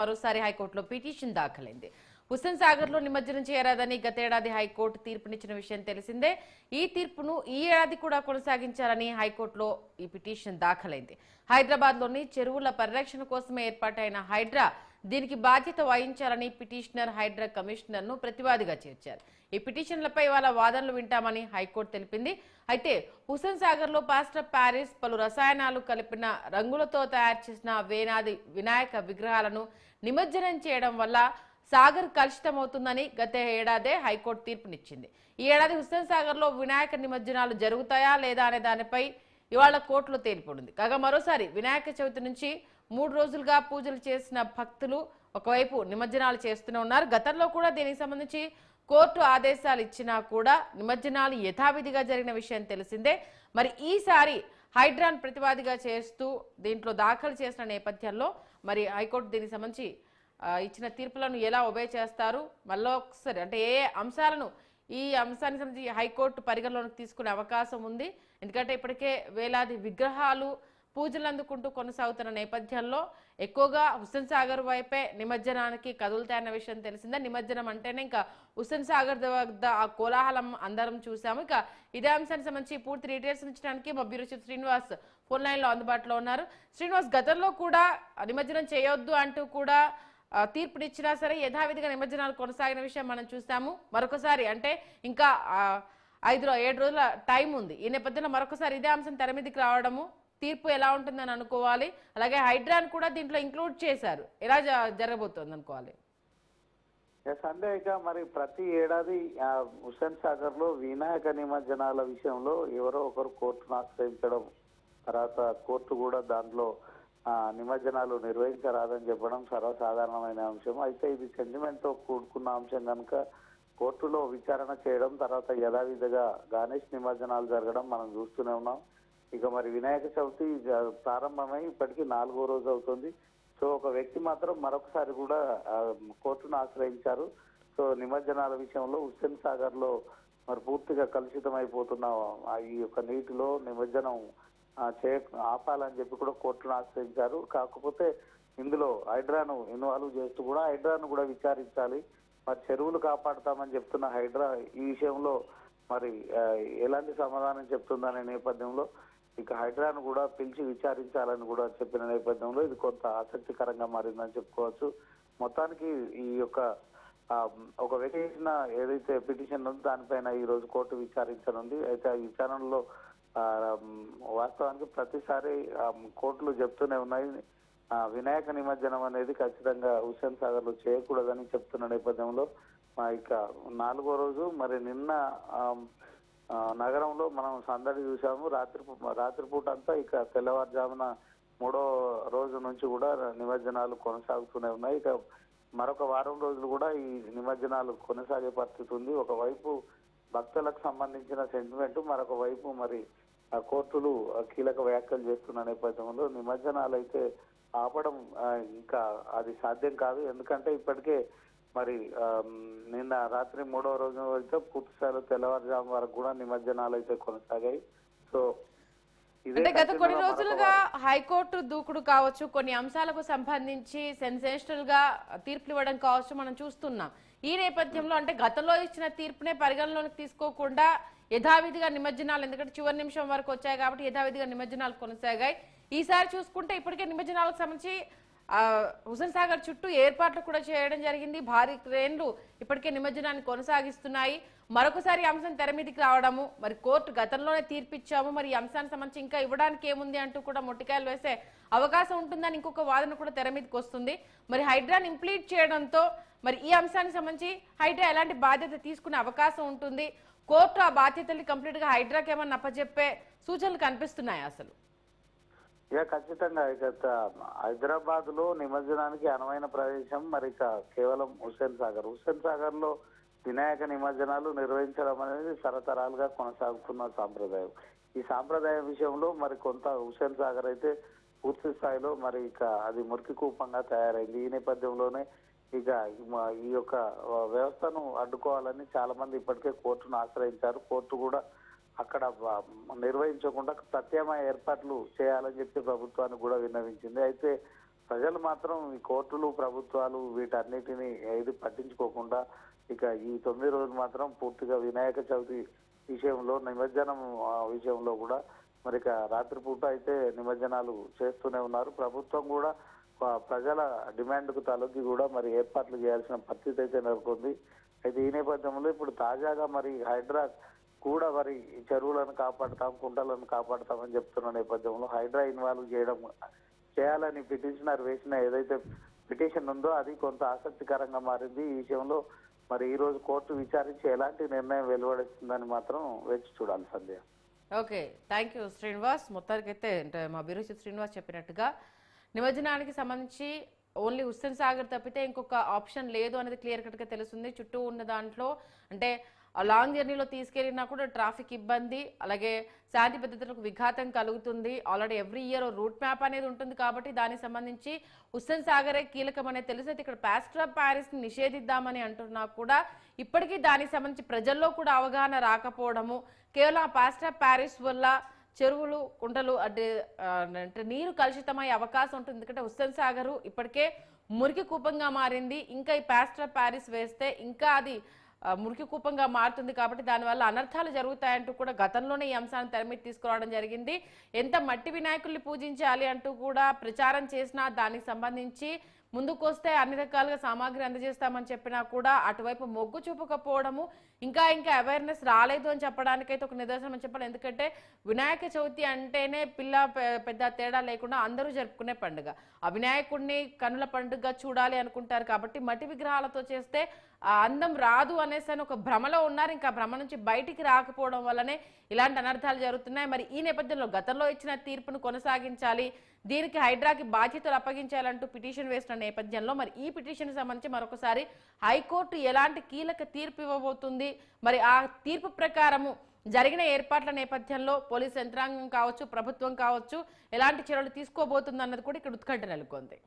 మరోసారి హైకోర్టులో పిటిషన్ దాఖలైంది. హుస్సేన్ సాగర్లో నిమజ్జనం చేయరాదని గతేడాది హైకోర్టు తీర్పునిచ్చిన విషయం తెలిసిందే. ఈ తీర్పును ఈ ఏడాది కూడా కొనసాగించాలని హైకోర్టులో ఈ పిటిషన్ దాఖలైంది. హైదరాబాద్లోని చెరువుల పరిరక్షణ కోసమే ఏర్పాటైన హైడ్రా దీనికి బాధ్యత వహించాలని పిటిషనర్ హైడ్రా కమిషనర్ను ప్రతివాదిగా చేర్చారు. ఈ పిటిషన్లపై వాళ్ళ వాదనలు వింటామని హైకోర్టు తెలిపింది. అయితే హుస్సేన్ సాగర్లో పాస్టర్ ప్యారిస్ పలు రసాయనాలు కలిపిన రంగులతో తయారు చేసిన వేనాది వినాయక విగ్రహాలను నిమజ్జనం చేయడం వల్ల సాగర్ కలుషితమవుతుందని గత ఏడాదే హైకోర్టు తీర్పునిచ్చింది. ఈ ఏడాది హుస్సేన్ సాగర్లో వినాయక నిమజ్జనాలు జరుగుతాయా లేదా అనే దానిపై ఇవాళ కోర్టులో తేలిపడింది కాగా మరోసారి వినాయక చవితి నుంచి మూడు రోజులుగా పూజలు చేసిన భక్తులు ఒకవైపు నిమజ్జనాలు చేస్తూనే ఉన్నారు. గతంలో కూడా దీనికి సంబంధించి కోర్టు ఆదేశాలు ఇచ్చినా కూడా నిమజ్జనాలు యథావిధిగా జరిగిన విషయం తెలిసిందే. మరి ఈసారి హైడ్రాన్ ప్రతివాదిగా చేస్తూ దీంట్లో దాఖలు చేసిన నేపథ్యంలో మరి హైకోర్టు దీనికి సంబంధించి ఇచ్చిన తీర్పులను ఎలా ఒబే చేస్తారు? మళ్ళీ ఒకసారి అంటే ఏ అంశాలను ఈ అంశానికి సంబంధించి హైకోర్టు పరిగణలోకి తీసుకునే అవకాశం ఉంది. ఎందుకంటే ఇప్పటికే వేలాది విగ్రహాలు పూజలు అందుకుంటూ కొనసాగుతున్న నేపథ్యంలో ఎక్కువగా హుస్సేన్ సాగర్ వైపే నిమజ్జనానికి కదులుతాయన్న విషయం తెలిసిందే. నిమజ్జనం అంటేనే ఇంకా హుస్సేన్ సాగర్ వద్ద ఆ కోలాహలం అందరం చూసాము. ఇక ఇదే అంశానికి సంబంధించి పూర్తి డీటెయిల్స్ ఇచ్చడానికి మా బ్యూరో చీఫ్ శ్రీనివాస్ ఫోన్ లైన్లో అందుబాటులో ఉన్నారు. శ్రీనివాస్ గతంలో కూడా నిమజ్జనం చేయొద్దు అంటూ కూడా తీర్పునిచ్చినా సరే యథావిధిగా నిమజ్జనాలు కొనసాగిన విషయం మనం చూస్తాము మరొకసారి అంటే ఇంకా ఐదు ఏడు రోజుల టైం ఉంది. ఈ నేపథ్యంలో మరొకసారి ఇదే అంశం తెర మీదకి రావడము తీర్పు ఎలా ఉంటుందని అనుకోవాలి. అలాగే హైడ్రాన్ కూడా దీంట్లో ఇంక్లూడ్ చేశారు. ఎలా జ- జరగబోతోంది అనుకోవాలి? ఎస్ ఇక మరి ప్రతి ఏడాది హుసేన్ హుస్సేన్ సాగర్లో వినాయక నిమజ్జనాల విషయంలో ఎవరో ఒకరు కోర్టును ఆశ్రయించడం తర్వాత కోర్టు కూడా దాంట్లో నిమజ్జనాలు నిర్వహించరాదని చెప్పడం సర్వసాధారణమైన అంశం. అయితే ఇది సెంటిమెంట్తో కూడుకున్న అంశం కనుక కోర్టులో విచారణ చేయడం తర్వాత యథావిధిగా గణేష్ నిమజ్జనాలు జరగడం మనం చూస్తూనే ఉన్నాం. ఇక మరి వినాయక చవితి ప్రారంభమై ఇప్పటికీ నాలుగో రోజు అవుతుంది. సో ఒక వ్యక్తి మాత్రం మరొకసారి కూడా కోర్టును ఆశ్రయించారు. సో నిమజ్జనాల విషయంలో హుస్సేన్ సాగర్లో మరి పూర్తిగా కలుషితం అయిపోతున్న ఆ ఈ యొక్క నీటిలో నిమజ్జనం చే ఆపాలని చెప్పి కూడా కోర్టును ఆశ్రయించారు. కాకపోతే ఇందులో హైడ్రాను ఇన్వాల్వ్ చేస్తూ కూడా హైడ్రాను కూడా విచారించాలి. మరి చెరువులు కాపాడుతామని చెప్తున్న హైడ్రా ఈ విషయంలో మరి ఎలాంటి సమాధానం చెప్తుందనే నేపథ్యంలో ఇక హైడ్రాను కూడా పిలిచి విచారించాలని కూడా చెప్పిన నేపథ్యంలో ఇది కొంత ఆసక్తికరంగా మారిందని చెప్పుకోవచ్చు. మొత్తానికి ఈ యొక్క ఒక వ్యక్తి ఏదైతే పిటిషన్ ఉందో దానిపైన ఈ రోజు కోర్టు విచారించనుంది. అయితే ఆ విచారణలో వాస్తవానికి ప్రతిసారి కోర్టులు చెప్తూనే ఉన్నాయి. వినాయక నిమజ్జనం అనేది ఖచ్చితంగా హుస్సేన్ సాగర్లో చేయకూడదని చెప్తున్న నేపథ్యంలో ఇక నాలుగో రోజు మరి నిన్న నగరంలో మనం సందడి చూసాము రాత్రి రాత్రిపూట అంతా ఇక తెల్లవారుజామున మూడో రోజు నుంచి కూడా నిమజ్జనాలు కొనసాగుతూనే ఉన్నాయి. ఇక మరొక వారం రోజులు కూడా ఈ నిమజ్జనాలు కొనసాగే పరిస్థితి ఉంది. ఒకవైపు భక్తులకు సంబంధించిన సెంటిమెంట్ మరొక వైపు మరి ఆ కోర్టులు కీలక వ్యాఖ్యలు చేస్తున్న నేపథ్యంలో నిమజ్జనాలు అయితే ఆపడం ఇంకా అది సాధ్యం కాదు. ఎందుకంటే ఇప్పటికే మరి నిన్న రాత్రి మూడవ రోజు అయితే పూర్తిస్థాయిలో తెల్లవారుజాము వరకు కూడా నిమజ్జనాలు అయితే కొనసాగాయి. సో అంటే గత కొన్ని రోజులుగా హైకోర్టు దూకుడు కావచ్చు కొన్ని అంశాలకు సంబంధించి సెన్సేషనల్గా తీర్పులు ఇవ్వడం కావచ్చు మనం చూస్తున్నాం. ఈ నేపథ్యంలో అంటే గతంలో ఇచ్చిన తీర్పునే పరిగణలోకి తీసుకోకుండా యథావిధిగా నిమజ్జనాలు ఎందుకంటే చివరి నిమిషం వరకు వచ్చాయి కాబట్టి యథావిధిగా నిమజ్జనాలు కొనసాగాయి. ఈసారి చూసుకుంటే ఇప్పటికే నిమజ్జనాలకు సంబంధించి హుసేన్ సాగర్ చుట్టూ ఏర్పాట్లు కూడా చేయడం జరిగింది. భారీ క్రేన్లు ఇప్పటికే నిమజ్జనాన్ని కొనసాగిస్తున్నాయి. మరొకసారి అంశం తెర మీదకి రావడము మరి కోర్టు గతంలోనే తీర్పిచ్చాము మరి ఈ అంశానికి సంబంధించి ఇంకా ఇవ్వడానికి ఏముంది అంటూ కూడా మొట్టికాయలు వేసే అవకాశం ఉంటుందని ఇంకొక వాదన కూడా తెర మీదకి వస్తుంది. మరి హైడ్రాన్ ఇంప్లీట్ చేయడంతో మరి ఈ అంశానికి సంబంధించి హైడ్రా ఎలాంటి బాధ్యత తీసుకునే అవకాశం ఉంటుంది? కోర్టు ఆ బాధ్యతల్ని కంప్లీట్గా హైడ్రాకి ఏమన్నా అప్పచెప్పే సూచనలు కనిపిస్తున్నాయి అసలు? ఇక ఖచ్చితంగా ఇక హైదరాబాద్లో నిమజ్జనానికి అనువైన ప్రదేశం మరి ఇక కేవలం హుస్సేన్ సాగర్. హుస్సేన్ సాగర్లో వినాయక నిమజ్జనాలు నిర్వహించడం అనేది తరతరాలుగా కొనసాగుతున్న సాంప్రదాయం. ఈ సాంప్రదాయం విషయంలో మరి కొంత హుస్సేన్ సాగర్ అయితే పూర్తి స్థాయిలో మరి ఇక అది మురికి కూపంగా తయారైంది. ఈ నేపథ్యంలోనే ఇక ఈ యొక్క వ్యవస్థను అడ్డుకోవాలని చాలా మంది ఇప్పటికే కోర్టును ఆశ్రయించారు. కోర్టు కూడా అక్కడ నిర్వహించకుండా ప్రత్యామ్నాయ ఏర్పాట్లు చేయాలని చెప్పి ప్రభుత్వానికి కూడా విన్నవించింది. అయితే ప్రజలు మాత్రం ఈ కోర్టులు ప్రభుత్వాలు వీటన్నిటిని ఏది పట్టించుకోకుండా ఇక ఈ తొమ్మిది రోజులు మాత్రం పూర్తిగా వినాయక చవితి విషయంలో నిమజ్జనం విషయంలో కూడా మరి ఇక రాత్రిపూట అయితే నిమజ్జనాలు చేస్తూనే ఉన్నారు. ప్రభుత్వం కూడా ప్రజల డిమాండ్కు తలొగ్గి కూడా మరి ఏర్పాట్లు చేయాల్సిన పరిస్థితి అయితే నెలకొంది. అయితే ఈ నేపథ్యంలో ఇప్పుడు తాజాగా మరి హైడ్రా కూడా మరి చెరువులను కాపాడతాం కుంటలను కాపాడుతామని చెప్తున్న నేపథ్యంలో హైడ్రా ఇన్వాల్వ్ చేయడం చేయాలని పిటిషనర్ వేసిన ఏదైతే పిటిషన్ ఉందో అది కొంత ఆసక్తికరంగా మారింది. ఈ విషయంలో మరి ఈ రోజు కోర్టు విచారించి ఎలాంటి నిర్ణయం వెలువడిస్తుందని మాత్రం వేచి చూడాలి Sandhya. Okay. Thank you Srinivas. మొత్తానికైతే అంటే మా బిరుచి శ్రీనివాస్ చెప్పినట్టుగా నిమజ్జనానికి సంబంధించి ఓన్లీ హుస్సేన్ సాగర్ తప్పితే ఇంకొక ఆప్షన్ లేదు అనేది క్లియర్ కట్గా తెలుస్తుంది. చుట్టూ ఉన్న దాంట్లో అంటే లాంగ్ జర్నీలో తీసుకెళ్ళినా కూడా ట్రాఫిక్ ఇబ్బంది అలాగే శాంతి భద్రతలకు విఘాతం కలుగుతుంది. Already every year route map అనేది ఉంటుంది కాబట్టి దానికి సంబంధించి హుస్సేన్ సాగరే కీలకం అనేది తెలిసి. అయితే ఇక్కడ ప్యాస్ట్రా ప్యారిస్ నిషేధిద్దామని అంటున్నా కూడా ఇప్పటికీ దానికి సంబంధించి ప్రజల్లో కూడా అవగాహన రాకపోవడము కేవలం ఆ ప్యారిస్ వల్ల చెరువులు కుంటలు అంటే అంటే నీరు కలుషితమయ్యే అవకాశం ఉంటుంది. ఎందుకంటే హుస్సేన్ సాగర్ ఇప్పటికే మురికి కూపంగా మారింది. ఇంకా ఈ ప్యాస్ట్రా ప్యారిస్ వేస్తే ఇంకా అది మురికి కూపంగా మారుతుంది కాబట్టి దానివల్ల అనర్థాలు జరుగుతాయంటూ కూడా గతంలోనే ఈ అంశాన్ని తెర తీసుకురావడం జరిగింది. ఎంత మట్టి వినాయకుల్ని పూజించాలి అంటూ కూడా ప్రచారం చేసినా దానికి సంబంధించి ముందుకు వస్తే అన్ని రకాలుగా సామాగ్రి అందజేస్తామని చెప్పినా కూడా అటువైపు మొగ్గు చూపకపోవడము ఇంకా ఇంకా అవేర్నెస్ రాలేదు అని చెప్పడానికైతే ఒక నిదర్శనం అని చెప్పాలి. ఎందుకంటే వినాయక చవితి అంటేనే పిల్ల పెద్ద తేడా లేకుండా అందరూ జరుపుకునే పండుగ. ఆ వినాయకుడిని కనుల పండుగ చూడాలి అనుకుంటారు కాబట్టి మట్టి విగ్రహాలతో చేస్తే అందం రాదు అనేసి అని ఒక భ్రమలో ఉన్నారు. ఇంకా భ్రమ నుంచి బయటికి రాకపోవడం వల్లనే ఇలాంటి అనర్థాలు జరుగుతున్నాయి. మరి ఈ నేపథ్యంలో గతంలో ఇచ్చిన తీర్పును కొనసాగించాలి దీనికి హైడ్రాకి బాధ్యతలు అప్పగించాలంటూ పిటిషన్ వేసిన నేపథ్యంలో మరి ఈ పిటిషన్ సంబంధించి మరొకసారి హైకోర్టు ఎలాంటి కీలక తీర్పు ఇవ్వబోతుంది? మరి ఆ తీర్పు ప్రకారము జరిగిన ఏర్పాట్ల నేపథ్యంలో పోలీస్ యంత్రాంగం కావచ్చు ప్రభుత్వం కావచ్చు ఎలాంటి చర్యలు తీసుకోబోతుంది అన్నది కూడా ఇక్కడ ఉత్కంఠ నెలకొంది.